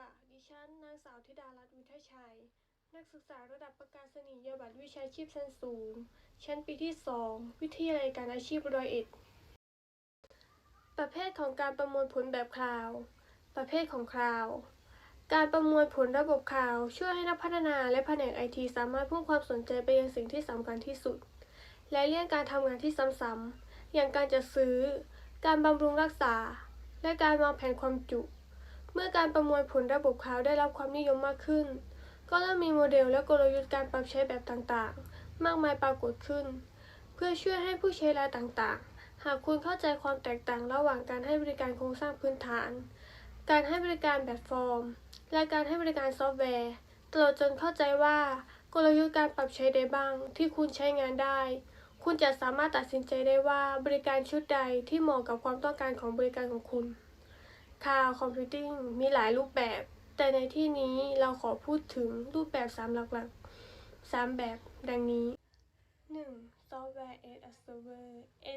ค่ะ ดิฉันนางสาวธิดารัตน์วิทยชัย นักศึกษาระดับประกาศนียบัตรวิชาชีพชั้นสูง ชั้นปีที่ 2 วิทยาลัยการอาชีพร้อยเอ็ด ประเภทของการประมวลผลแบบคลาว ประเภทของคลาว การประมวลผลระบบคลาวช่วยให้นักพัฒนาและแผนกไอทีสามารถพุ่งความสนใจไปยังสิ่งที่สำคัญที่สุด และเลี่ยงการทำงานที่ซ้ำๆอย่างการจัดซื้อ การบำรุงรักษา และการวางแผนความจุ เมื่อการประมวลผลระบบคลาวด์ได้รับความนิยมมากขึ้น ก็เริ่มมีโมเดลและกลยุทธ์การปรับใช้แบบต่างๆ มากมายปรากฏขึ้น เพื่อช่วยให้ผู้ใช้รายต่างๆ หากคุณเข้าใจความแตกต่างระหว่างการให้บริการโครงสร้างพื้นฐาน การให้บริการแบบฟอร์ม และการให้บริการซอฟต์แวร์ ตลอดจนเข้าใจว่ากลยุทธ์การปรับใช้ได้บ้าง ที่คุณใช้งานได้ คุณจะสามารถตัดสินใจได้ว่าบริการชุดใดที่เหมาะกับความต้องการของบริการของคุณ Cloud Computing มีหลายรูปแบบ แต่ในที่นี้เราขอพูดถึงรูปแบบ3หลักๆ3แบบดังนี้ 1. Software as a Server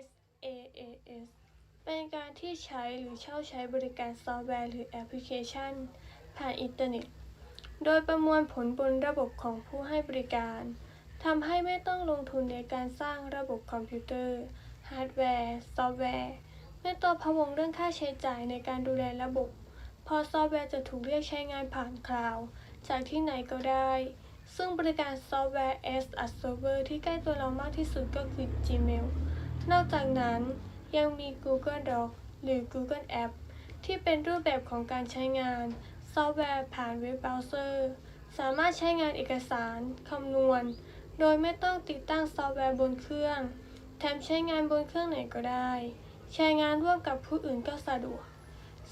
SaaS เป็นการที่ใช้หรือเช่าใช้บริการซอฟต์แวร์หรือแอปพลิเคชัน ผ่านอินเทอร์เน็ต โดยประมวลผลบนระบบของผู้ให้บริการทำให้ไม่ต้องลงทุนในการสร้างระบบคอมพิวเตอร์ ฮาร์ดแวร์ ซอฟต์แวร์ ไม่ต้องพะวงเรื่องค่าใช้จ่ายในการดูแลระบบพราะซอฟต์แวร์จะถูกเรียกใช้งานผ่านคลาวด์จากที่ไหนก็ได้ ซึ่งบริการซอฟต์แวร์ as a Server ที่ใกล้ตัวเรามากที่สุดก็คือ Gmail นอกจากนั้นยังมี Google Docs หรือ Google Apps ที่เป็นรูปแบบของการใช้งาน ซอฟต์แวร์ผ่านเว็บเบราว์เซอร์ สามารถใช้งานเอกสาร คำนวณ โดยไม่ต้องติดตั้งซอฟต์แวร์บนเครื่อง แถมใช้งานบนเครื่องไหนก็ได้ ใช้งานร่วมกับผู้อื่นก็สะดวก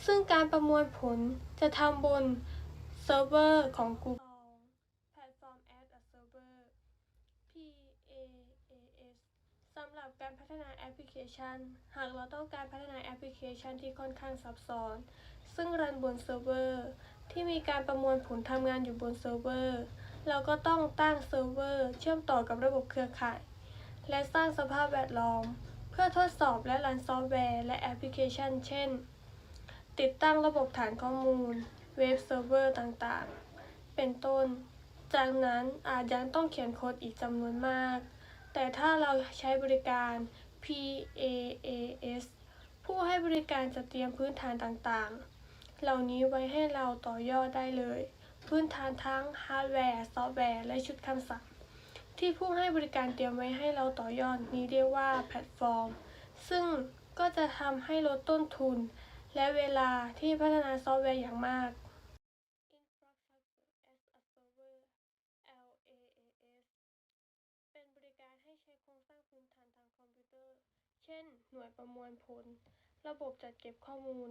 ซึ่งการประมวลผลจะทำบนเซิร์ฟเวอร์ของ Google Platform as a Server PaaS สำหรับการพัฒนาแอปพลิเคชัน หากเราต้องการพัฒนาแอปพลิเคชันที่ค่อนข้างซับซ้อน ซึ่งรันบนเซิร์ฟเวอร์ที่มีการประมวลผลทำงานอยู่บนเซิร์ฟเวอร์ เราก็ต้องตั้งเซิร์ฟเวอร์เชื่อมต่อกับระบบเครือข่าย และสร้างสภาพแวดล้อม พื่อทดสอบและรันซอฟต์แวร์และแอปพลิเคชัน เช่น ติดตั้งระบบฐานข้อมูล เว็บเซิร์ฟเวอร์ต่างๆ เป็นต้น จากนั้นอาจยังต้องเขียนโค้ดอีกจำนวนมาก แต่ถ้าเราใช้บริการ PaaS ผู้ให้บริการจะเตรียมพื้นฐานต่างๆ เหล่านี้ไว้ให้เราต่อยอดได้เลย พื้นฐานทั้งฮาร์ดแวร์ ซอฟต์แวร์ และชุดคำสั่ง ที่ผู้ให้บริการเตรียมไว้ให้เราต่อยอดนี้เรียกว่าแพลตฟอร์ม ซึ่งก็จะทำให้ลดต้นทุน และเวลาที่พัฒนาซอฟต์แวร์อย่างมาก LaaS เป็นบริการให้ใช้โครงสร้างพื้นฐานทางคอมพิวเตอร์ เช่น หน่วยประมวลผล ระบบจัดเก็บข้อมูล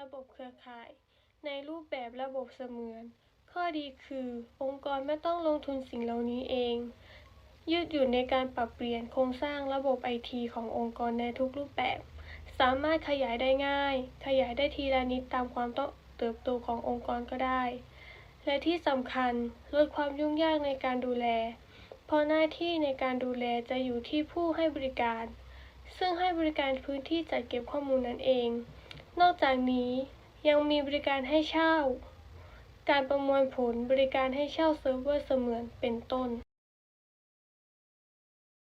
ระบบเครือข่าย ในรูปแบบระบบเสมือน ข้อดีคือ องค์กรไม่ต้องลงทุนสิ่งเหล่านี้เอง ยืดหยุ่นในการปรับเปลี่ยนโครงสร้างระบบไอทีขององค์กรในทุกรูปแบบ สามารถขยายได้ง่าย ขยายได้ทีละนิดตามความต้องเติบโตขององค์กรก็ได้ และที่สำคัญลดความยุ่งยากในการดูแล เพราะหน้าที่ในการดูแลจะอยู่ที่ผู้ให้บริการ ซึ่งให้บริการพื้นที่จัดเก็บข้อมูลนั่นเอง นอกจากนี้ยังมีบริการให้เช่า การประมวลผลบริการให้เช่าเซิร์ฟเวอร์เสมือนเป็นต้น